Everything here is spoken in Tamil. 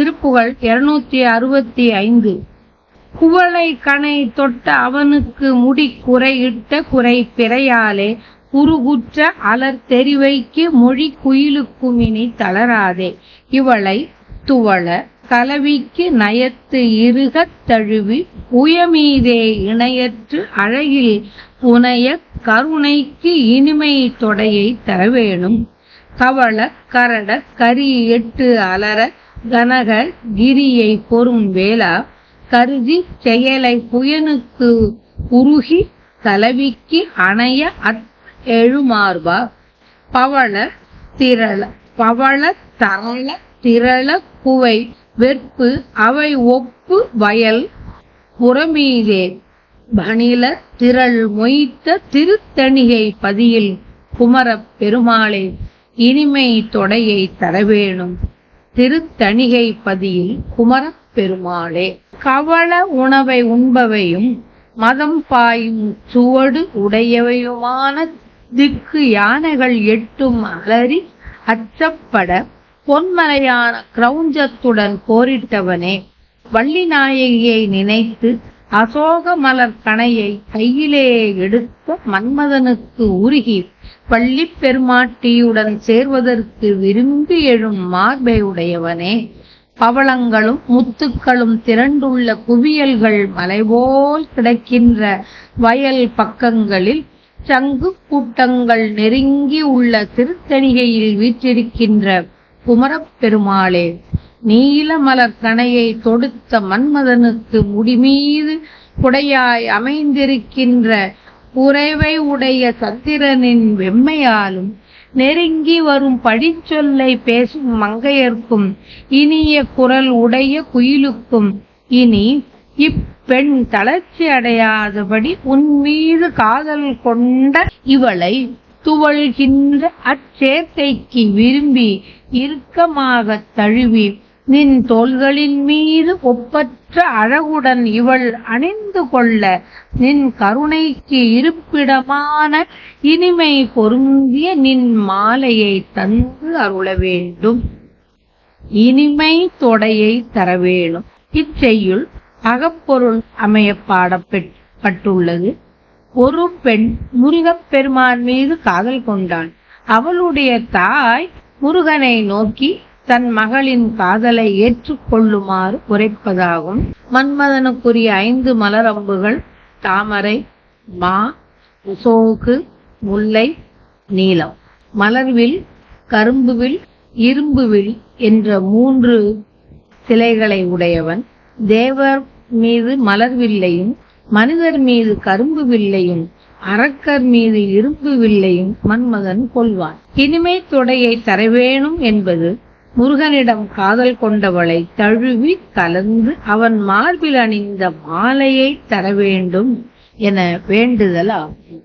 திருப்புகழ் இருநூத்தி அறுபத்தி ஐந்து. குவளை கணை தொட்ட அவனுக்கு முடி குறையிட்ட குறை பிறையாலே குறுகுற்ற அலர் தெரிவைக்கு மொழி குயிலுக்குமினி தளராதே. இவளை துவள கலவிக்கு நயத்து இருகத் தழுவி உயமீதே இணையற்று அழகில் புனைய கருணைக்கு இனிமை தொடையை தரவேணும். கவள கரட கரி எட்டு அலர கனக கிரியை பொறும் வேளா கருதி செயலை புயனுக்கு உருகி தலைவிக்கு அணைய அத் எழுமார்பா. பவள திரள பவள தரள திரள குவை வெற்பு அவை ஒப்பு வயல் புறமீதே. பணில திரள் மொய்த்த திருத்தணிகை பதியில் குமரப் பெருமாளே இனிமை தொடையை தரவேணும். திருத்தணிகை பதியில் குமரப் பெருமாளே கவள உணவை உண்பவையும் மதம் பாயும் சுவடு உடையவையுமான திக்கு யானைகள் எட்டும் அலறி அச்சப்பட பொன்மலையான கிரௌஞ்சத்துடன் போரிட்டவனே. வள்ளிநாயகியை நினைத்து அசோக மலர் கணையை கையிலே எடுத்த மன்மதனுக்கு உருகி பள்ளி பெருமாட்டியுடன் சேர்வதற்கு விரும்பி எழும் மார்பை உடையவனே பவளங்களும் முத்துக்களும் திரண்டுள்ள குவியல்கள் மலைபோல் கிடக்கின்ற வயல் பக்கங்களில் சங்கு கூட்டங்கள் நெருங்கி உள்ள திருத்தணிகையில் வீற்றிருக்கின்ற குமரப் பெருமாளே நீல மலர் கணையை தொடுத்த மன்மதனுக்கு முடிமீது குடையாய் அமைந்திருக்கின்ற உறைவை உடைய சந்திரனின் வெம்மையாலும் நெருங்கி வரும் பழிச்சொல்லை பேசும் மங்கையர்க்கும் இனிய குரல் உடைய குயிலுக்கும் இனி இப்பெண் தளர்ச்சி அடையாதபடி உன் மீது காதல் கொண்ட இவளை துவள்கின்ற அச்சேர்க்கைக்கு விரும்பி இறுக்கமாகத் தழுவி நின் தோள்களின் மீது ஒப்பற்ற அழகுடன் இவள் அணிந்து கொள்ள நின் கருணைக்கு இருப்பிடமான இனிமை பொருந்திய நின் மாலையை தந்து அருள வேண்டும். இனிமை தொடையை தர வேணும் இச்செய்யுள் அகப்பொருள் அமைய பாடப்பட்டுள்ளது. ஒரு பெண் முருகப்பெருமான் மீது காதல் கொண்டாள் அவளுடைய தாய் முருகனை நோக்கி தன் மகளின் காதலை ஏற்றுக்கொள்ளுமாறு உரைப்பதாகும். மன்மதனுக்குரிய ஐந்து மலரம்புகள் தாமரை மா சோகு முல்லை நீலம். மலர்வில் கரும்புவில் இரும்புவில் என்ற மூன்று சிலைகளை உடையவன். தேவர் மீது மலர்வில்லையும் மனிதர் மீது கரும்பு வில்லையும் அரக்கர் மீது இரும்பு வில்லையும் மன்மதன் கொள்வான். இனிமை தொடையை தரவேணும் என்பது முருகனிடம் காதல் கொண்டவளை தழுவி கலந்து அவன் மார்பில் அணிந்த மாலையை தர வேண்டும் என வேண்டுதல் ஆகும்